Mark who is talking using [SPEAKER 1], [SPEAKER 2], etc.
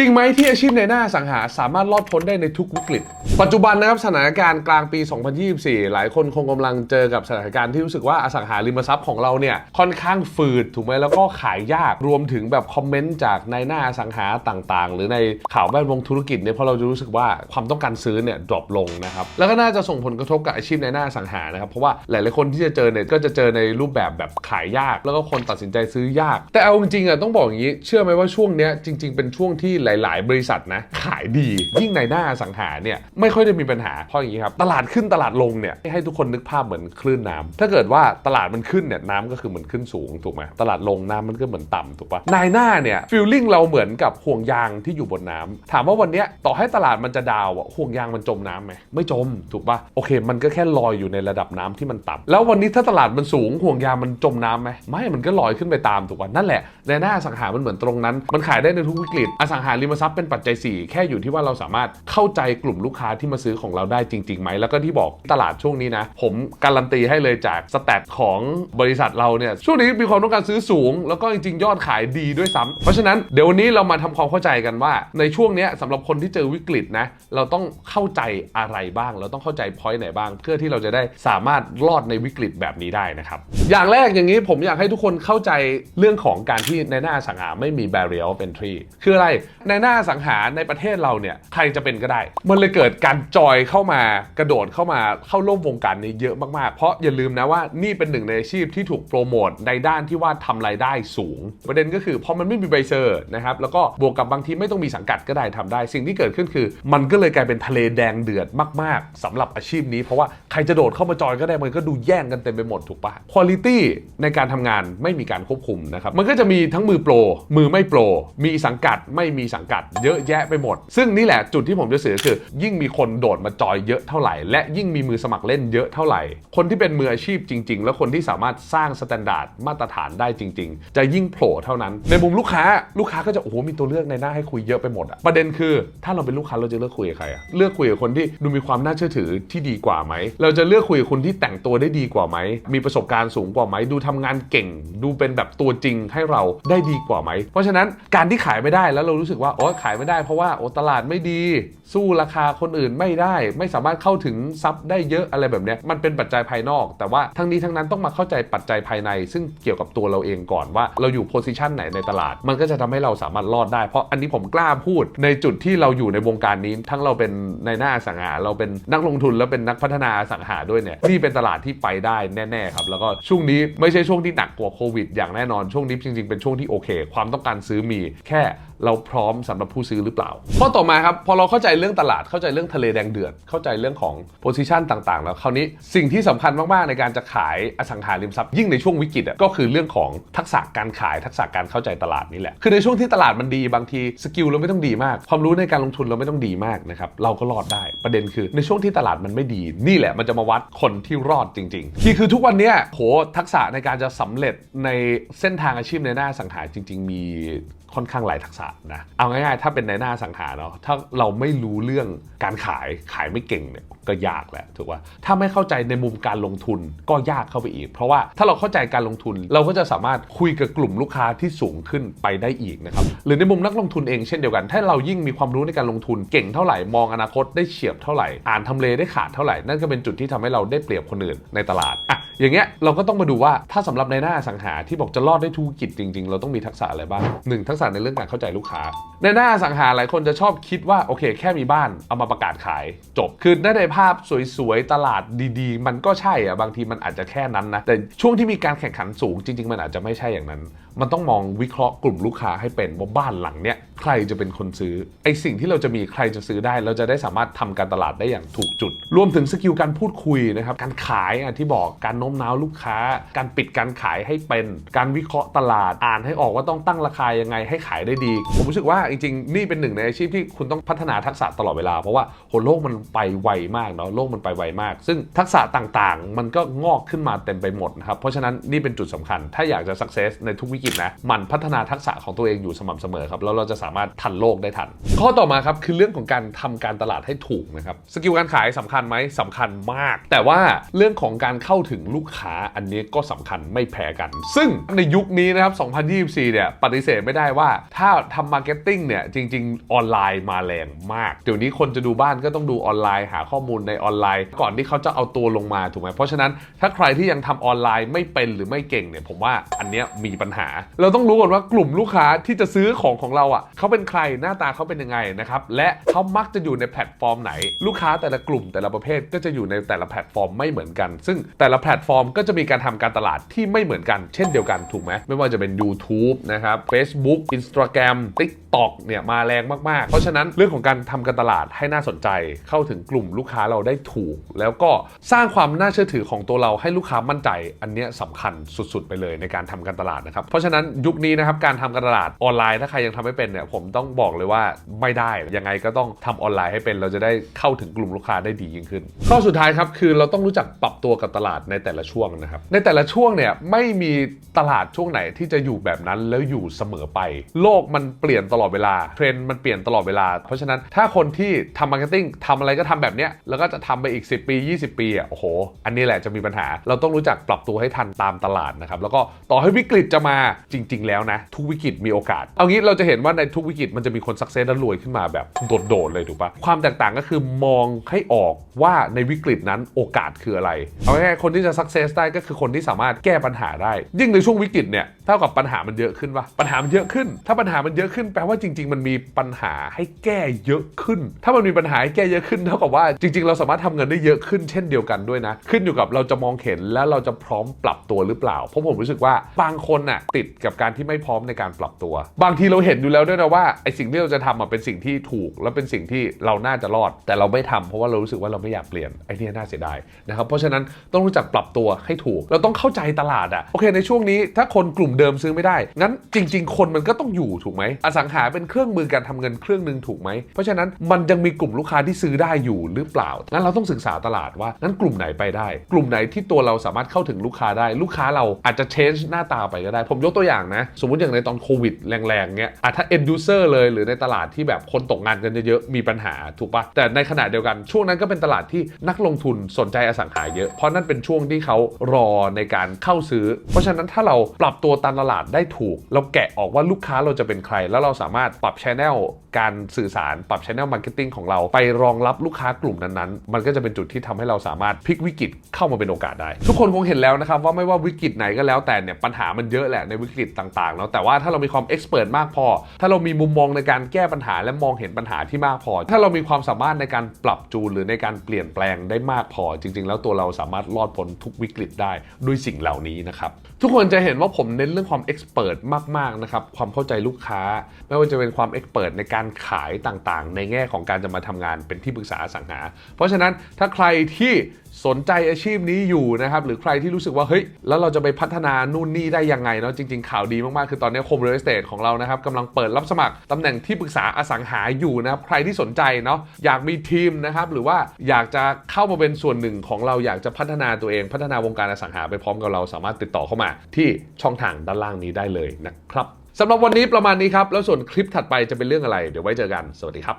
[SPEAKER 1] จริงไหมที่อาชีพในหน้าสังหาสามารถรอดพ้นได้ในทุกวิกฤต ปัจจุบันนะครับสถานการณ์กลางปี 2024 หลายคนคงกำลังเจอกับสถานการณ์ที่รู้สึกว่าอสังหาริมทรัพย์ของเราเนี่ยค่อนข้างฝืดถูกไหมแล้วก็ขายยากรวมถึงแบบคอมเมนต์จากในหน้าอสังหาต่างๆ หรือในข่าวแวดวงธุรกิจเนี่ยเพราะเราจะรู้สึกว่าความต้องการซื้อเนี่ยดรอปลงนะครับแล้วก็น่าจะส่งผลกระทบกับอาชีพในหน้าสังหานะครับเพราะว่าหลาย ๆ คนที่จะเจอเนี่ยก็จะเจอในรูปแบบแบบขายยาก แล้วก็คนตัดสินใจซื้อยาก แต่เอาจริงๆอะต้องบอกอย่างนี้ เชื่อไหมว่าช่วงเนี้ยจริง ๆ เป็นช่วงที่หหลาย ๆ บริษัทนะขายดียิ่งในหน้าสังหาเนี่ยไม่ค่อยได้มีปัญหาเพราะอย่างนี้ครับตลาดขึ้นตลาดลงเนี่ยให้ทุกคนนึกภาพเหมือนคลื่นน้ำถ้าเกิดว่าตลาดมันขึ้นเนี่ยน้ำก็คือเหมือนขึ้นสูงถูกไหมตลาดลงน้ำมันก็เหมือนต่ำถูกปะนายหน้าเนี่ยฟีลลิ่งเราเหมือนกับห่วงยางที่อยู่บนน้ำถามว่าวันนี้ต่อให้ตลาดมันจะดาวอะห่วงยางมันจมน้ำไหมไม่จมถูกปะโอเค มันก็แค่ลอยอยู่ในระดับน้ำที่มันต่ำแล้ววันนี้ถ้าตลาดมันสูงห่วงยางมันจมน้ำไหมไม่มันก็ลอยขึ้นไปตามถูกปะนั่นแหละในหน้าสังหามันเหมือนตรงนั้น มันขายได้ในทุกวิกฤตอสังหาริมทรัพย์เป็นปัจจัย 4 แค่อยู่ที่ว่าเราสามารถเข้าใจกลุ่มลูกค้าที่มาซื้อของเราได้จริงๆไหมแล้วก็ที่บอกตลาดช่วงนี้นะ ผมการันตีให้เลยจากสแตทของบริษัทเราเนี่ยช่วงนี้มีความต้องการซื้อสูง แล้วก็จริงๆ ยอดขายดีด้วยซ้ำเพราะฉะนั้นเดี๋ยววันนี้เรามาทำความเข้าใจกันว่า ในช่วงนี้สำหรับคนที่เจอวิกฤตนะเราต้องเข้าใจอะไรบ้าง เราต้องเข้าใจพอยต์ไหนบ้าง เพื่อที่เราจะได้สามารถรอดในวิกฤตแบบนี้ได้นะครับอย่างแรกอย่างนี้ผมอยากให้ทุกคนเข้าใจเรื่องของการที่ในหน้าสังหาไม่มี barrier of entry คืออะไรในหน้าสังหาในประเทศเราเนี่ยใครจะเป็นก็ได้ มันเลยเกิดการจอยเข้ามากระโดดเข้ามาเข้าร่วมวงการนี้เยอะมากๆ เพราะอย่าลืมนะว่านี่เป็นหนึ่งในอาชีพที่ถูกโปรโมทในด้านที่ว่าทำรายได้สูง ประเด็นก็คือพอมันไม่มีใบเซอร์นะครับแล้วก็บวกกับบางทีไม่ต้องมีสังกัดก็ได้ทำได้ สิ่งที่เกิดขึ้นคือ มันก็เลยกลายเป็นทะเลแดงเดือดมาก ๆสำหรับอาชีพนี้ เพราะว่าใครจะโดดเข้ามาจอยก็ได้มันก็ดูแย่งกันเต็มไปหมดถูกปะคุณภาพในการทำงานไม่มีการควบคุมนะครับมันก็จะมีทั้งมือโปรมือไม่โปรมีสังกัดไม่มีสังกัดเยอะแยะไปหมด ซึ่งนี่แหละจุดที่ผมจะสื่อคือ ยิ่งมีคนโดดมาจอยเยอะเท่าไหร่ และยิ่งมีมือสมัครเล่นเยอะเท่าไหร่ คนที่เป็นมืออาชีพจริง ๆ แล้วคนที่สามารถสร้างสแตนดาร์ดมาตรฐานได้จริง ๆ จะยิ่งโผล่เท่านั้น ในมุมลูกค้าลูกค้าก็จะโอ้โหมีตัวเลือกในหน้าให้คุยเยอะไปหมดอะประเด็นคือ ถ้าเราเป็นลูกค้าเราจะเลือกคุยกับใครอะเลือกคุยกับคนที่ดูมีความน่าเชื่อถือที่ดีกว่าไหมเราจะเลือกคุยกับคนที่แต่งตัวได้ดีกว่าไหมมีประสบการณ์สูงกว่าไหมดูทำงานเก่ง ดูเป็นแบบตัวจริงให้เราได้ดีกว่าไหมเพราะฉะนั้นการที่ขายไม่ได้แล้วเรารู้สึกว่าโอ้ขายไม่ได้เพราะว่าโอ้ตลาดไม่ดี สู้ราคาคนอื่นไม่ได้ ไม่สามารถเข้าถึงทรัพย์ได้เยอะอะไรแบบเนี้ยมันเป็นปัจจัยภายนอก แต่ว่าทั้งนี้ทั้งนั้นต้องมาเข้าใจปัจจัยภายใน ซึ่งเกี่ยวกับตัวเราเองก่อนว่าเราอยู่โพซิชันไหนในตลาด มันก็จะทำให้เราสามารถรอดได้เพราะอันนี้ผมกล้าพูด ในจุดที่เราอยู่ในวงการนี้ ทั้งเราเป็นในหน้าสังหา เราเป็นนักลงทุนแล้วเป็นนักพัฒนาสังหาด้วยเนี่ยนี่เป็นตลาดที่ไปได้แน่ๆครับแล้วก็ช่วงนี้ไม่ใช่ช่วงที่หนักกว่าโควิด อย่างแน่นอนช่วงนี้จริงๆเป็นช่วงที่โอเค ความต้องการซื้อมีแค่ เราพร้อมสำหรับผู้ซื้อหรือเปล่าข้อต่อมาครับพอเราเข้าใจเรื่องตลาดเข้าใจเรื่องทะเลแดงเดือด เข้าใจเรื่องของโพซิชันต่างๆ แล้วคราวนี้สิ่งที่สำคัญมากๆในการจะขายอสังหาริมทรัพย์ยิ่งในช่วงวิกฤตอะก็คือเรื่องของทักษะการขายทักษะการเข้าใจตลาดนี่แหละคือในช่วงที่ตลาดมันดีบางทีสกิลเราไม่ต้องดีมาก ความรู้ในการลงทุนเราไม่ต้องดีมากนะครับเราก็รอดได้ประเด็นคือ ในช่วงที่ตลาดมันไม่ดี นี่แหละมันจะมาวัดคนที่รอดจริงๆที่คือทุกวันนี้โหทักษะในการจะสำเร็จในเส้นทางอาชีพในหน้าอสังหาจริง ๆ มีค่อนข้างหลายทักษะนะเอาง่ายๆ ถ้าเป็นในหน้าสังหาเนาะถ้าเราไม่รู้เรื่องการขายขายไม่เก่งเนี่ย ก็ยากแหละถูกป่ะถ้าไม่เข้าใจในมุมการลงทุนก็ยากเข้าไปอีก เพราะว่าถ้าเราเข้าใจการลงทุนเราก็จะสามารถคุยกับกลุ่มลูกค้าที่สูงขึ้นไปได้อีกนะครับหรือในมุมนักลงทุนเองเช่นเดียวกัน ถ้าเรายิ่งมีความรู้ในการลงทุนเก่งเท่าไหร่มองอนาคตได้เฉียบเท่าไหร่อ่านทำเลได้ขาดเท่าไหร่นั่นก็เป็นจุดที่ทำให้เราได้เปรียบคนอื่นในตลาดอะอย่างเงี้ยเราก็ต้องมาดูว่าถ้าสำหรับในหน้าสังหาที่บอกจะรอดได้ทุกกิจจริง ๆ เราต้องมีทักษะอะไรบ้างหนึ่งทักษะในเรื่องการเข้าใจลูกค้า ในหน้าสังหาหลายคนจะชอบคิดว่าโอเค แค่มีบ้านเอามาประกาศขายจบคือได้ในภาพสวยๆ ตลาดดีๆ มันก็ใช่อะบางทีมันอาจจะแค่นั้นนะ แต่ช่วงที่มีการแข่งขันสูงจริง ๆ มันอาจจะไม่ใช่อย่างนั้น มันต้องมองวิเคราะห์กลุ่มลูกค้าให้เป็นว่าบ้านหลังเนี้ยใครจะเป็นคนซื้อไอสิ่งที่เราจะมีใครจะซื้อได้ เราจะได้สามารถทำการตลาดได้อย่างถูกจุด รวมถึงสกิลการพูดคุยนะครับการขายอะที่บอกการโน้มน้าวลูกค้า การปิดการขายให้เป็น การวิเคราะห์ตลาดอ่านให้ออกว่าต้องตั้งราคายังไงให้ขายได้ดี ผมรู้สึกว่าจริงๆ นี่เป็นหนึ่งในอาชีพที่คุณต้องพัฒนาทักษะตลอดเวลา เพราะว่าโหโลกมันไปไวมากเนาะโลกมันไปไวมาก ซึ่งทักษะต่างๆ มันก็งอกขึ้นมาเต็มไปหมดนะครับเพราะฉะนั้นนี่เป็นจุดสำคัญ ถ้าอยากจะ success ในทุกวิกฤจนะหมันพัฒนาทักษะของตัวเองอยู่สม่ำเสมอครับแล้วเราจะสามารถทันโลกได้ทัน ข้อต่อมาครับคือเรื่องของการทำการตลาดให้ถูกนะครับสกิลการขายสำคัญไหมสำคัญมาก แต่ว่าเรื่องของการเข้าถึงลูกค้าอันนี้ก็สำคัญไม่แพ้กัน ซึ่งในยุคนี้นะครับ 2024 เนี่ยปฏิเสธไม่ได้ว่าถ้าทำมาร์เก็ตติ้งเนี่ยจริง ๆ ออนไลน์มาแรงมาก เดี๋ยวนี้คนจะดูบ้านก็ต้องดูออนไลน์ หาข้อมูลในออนไลน์ ก่อนที่เขาจะเอาตัวลงมาถูกไหมเพราะฉะนั้นถ้าใครที่ยังทำออนไลน์ไม่เป็นหรือไม่เก่งเนี่ยผมว่าอันเนี้ยมีปัญหาเราต้องรู้ก่อนว่ากลุ่มลูกค้าที่จะซื้อของของเราอะเขาเป็นใครหน้าตาเขาเป็นยังไงนะครับและเขามักจะอยู่ในแพลตฟอร์มไหน ลูกค้าแต่ละกลุ่มแต่ละประเภทก็จะอยู่ในแต่ละแพลตฟอร์มไม่เหมือนกัน ซึ่งแต่ละแพลตฟอร์มก็จะมีการทำการตลาดที่ไม่เหมือนกันเช่นเดียวกันถูกไหมไม่ว่าจะเป็น YouTube นะครับ Facebook Instagram TikTok เนี่ยมาแรงมากๆ เพราะฉะนั้นเรื่องของการทำการตลาดให้น่าสนใจเข้าถึงกลุ่มลูกค้าเราได้ถูก แล้วก็สร้างความน่าเชื่อถือของตัวเราให้ลูกค้ามั่นใจ อันเนี้ยสำคัญสุดๆ ไปเลยในการทำการตลาดนะครับเพราะฉะนั้นยุคนี้นะครับการทำการตลาดออนไลน์ถ้าใครยังทำไม่เป็นเนี่ยผมต้องบอกเลยว่าไม่ได้ยังไงก็ต้องทำออนไลน์ให้เป็น เราจะได้เข้าถึงกลุ่มลูกค้าได้ดียิ่งขึ้น ข้อสุดท้ายครับคือเราต้องรู้จักปรับตัวกับตลาดในแต่ละช่วงนะครับในแต่ละช่วงเนี่ยไม่มีตลาดช่วงไหนที่จะอยู่แบบนั้นแล้วอยู่เสมอไป โลกมันเปลี่ยนตลอดเวลาเทรนด์มันเปลี่ยนตลอดเวลา เพราะฉะนั้นถ้าคนที่ทำมาร์เก็ตติ้งทำอะไรก็ทำแบบเนี้ยแล้วก็จะทำไปอีก 10 ปี 20 ปีอะโอ้โห อันนี้แหละจะมีปัญหา เราต้องรู้จักปรับตัวให้ทันตามตลาดนะครับแล้วก็ต่อให้วิกฤตจะมาจริง ๆ แล้วนะ ทุกวิกฤตมีโอกาส เอางี้เราจะเห็นว่าในทุกวิกฤตมันจะมีคนสักเซสและรวยขึ้นมาแบบโดดๆเลยถูกปะความแตกต่างก็คือมองให้ออกว่าในวิกฤตนั้นโอกาสคืออะไร เอาง่ายๆคนที่จะสักเซสได้ก็คือคนที่สามารถแก้ปัญหาได้ ยิ่งในช่วงวิกฤตเนี่ยเท่ากับปัญหามันเยอะขึ้นปะปัญหามันเยอะขึ้น ถ้าปัญหามันเยอะขึ้นแปลว่าจริง ๆ มันมีปัญหาให้แก้เยอะขึ้น ถ้ามันมีปัญหาให้แก้เยอะขึ้นเท่ากับว่าจริง ๆ เราสามารถทำเงินได้เยอะขึ้นเช่นเดียวกันด้วยนะ ขึ้นอยู่กับเราจะมองเห็นและเราจะพร้อมปรับตัวหรือเปล่า เพราะผมรู้สึกว่าบางคนน่ะติดกับการที่ไม่พร้อมในการปรับตัว บางทีเราเห็นอยู่แล้วด้วยนะว่าไอสิ่งที่เราจะทำอะเป็นสิ่งที่ถูก และเป็นสิ่งที่เราน่าจะรอด แต่เราไม่ทำเพราะว่าเรารู้สึกว่าเราไม่อยากเปลี่ยนไอเนี้ยน่าเสียดายนะครับเพราะฉะนั้นต้องรู้จักปรับตัวให้ถูก เราต้องเข้าใจตลาดอะโอเค ในช่วงนี้ถ้าคนกลุ่มเดิมซื้อไม่ได้งั้นจริง ๆ คนมันก็ต้องอยู่ถูกไหมอสังหาเป็นเครื่องมือการทำเงินเครื่องหนึ่งถูกไหมเพราะฉะนั้นมันยังมีกลุ่มลูกค้าที่ซื้อได้อยู่หรือเปล่างั้นเราต้องศึกษาตลาดว่างั้นกลุ่มไหนไปได้ กลุ่มไหนที่ตัวเราสามารถเข้าถึงลูกค้าได้ ลูกค้าเราอาจจะ change หน้าตาไปก็ได้ผมยกตัวอย่างนะ สมมติอย่างในตอนโควิดแรงๆเงี้ยอะถ้า end user เลยหรือในตลาดที่แบบคนตกงานกันเยอะๆมีปัญหาถูกปะแต่ในขณะเดียวกันช่วงนั้นก็เป็นตลาดที่นักลงทุนสนใจอสังหาเยอะเพราะนั่นเป็นช่วงที่เขารอในการเข้าซื้อ เพราะฉะนั้นถ้าเราปรับตัวตามตลาดได้ถูก เราแกะออกว่าลูกค้าเราจะเป็นใคร แล้วเราสามารถปรับ channel การสื่อสารปรับ channel marketing ของเราไปรองรับลูกค้ากลุ่มนั้นๆ มันก็จะเป็นจุดที่ทำให้เราสามารถพลิกวิกฤตเข้ามาเป็นโอกาสได้ ทุกคนคงเห็นแล้วนะครับว่าไม่ว่าวิกฤตไหนก็แล้วแต่เนี่ยปัญหามันเยอะแหละในวิกฤตต่างๆแล้วแต่ว่าถ้าเรามีความเอ็กซ์เพรสมากพอ ถ้าเรามีมุมมองในการแก้ปัญหาและมองเห็นปัญหาที่มากพอ ถ้าเรามีความสามารถในการปรับจูนหรือในการเปลี่ยนแปลงได้มากพอ จริง ๆ แล้วตัวเราสามารถรอดพ้นทุกวิกฤตได้ด้วยสิ่งเหล่านี้นะครับทุกคนจะเห็นว่าผมเน้นเรื่องความเอ็กซ์เพรสมากๆนะครับความเข้าใจลูกค้า ไม่ว่าจะเป็นความเอ็กซ์เพรสในการขายต่างๆ ในแง่ของการจะมาทำงานเป็นที่ปรึกษาอสังหา เพราะฉะนั้นถ้าใครที่สนใจอาชีพนี้อยู่นะครับหรือใครที่รู้สึกว่าเฮ้ยแล้วเราจะไปพัฒนานู่นนี่ได้ยังไงเนาะจริงๆข่าวดีมากๆ คือตอนนี้โคมเรสเตทของเรานะครับกำลังเปิดรับสมัครตำแหน่งที่ปรึกษาอสังหาอยู่นะครับใครที่สนใจเนาะอยากมีทีมนะครับหรือว่าอยากจะเข้ามาเป็นส่วนหนึ่งของเราอยากจะพัฒนาตัวเองพัฒนาวงการอสังหาไปพร้อมกับเราสามารถติดต่อเข้ามามาที่ช่องทางด้านล่างนี้ได้เลยนะครับสำหรับวันนี้ประมาณนี้ครับ แล้วส่วนคลิปถัดไปจะเป็นเรื่องอะไร เดี๋ยวไว้เจอกัน สวัสดีครับ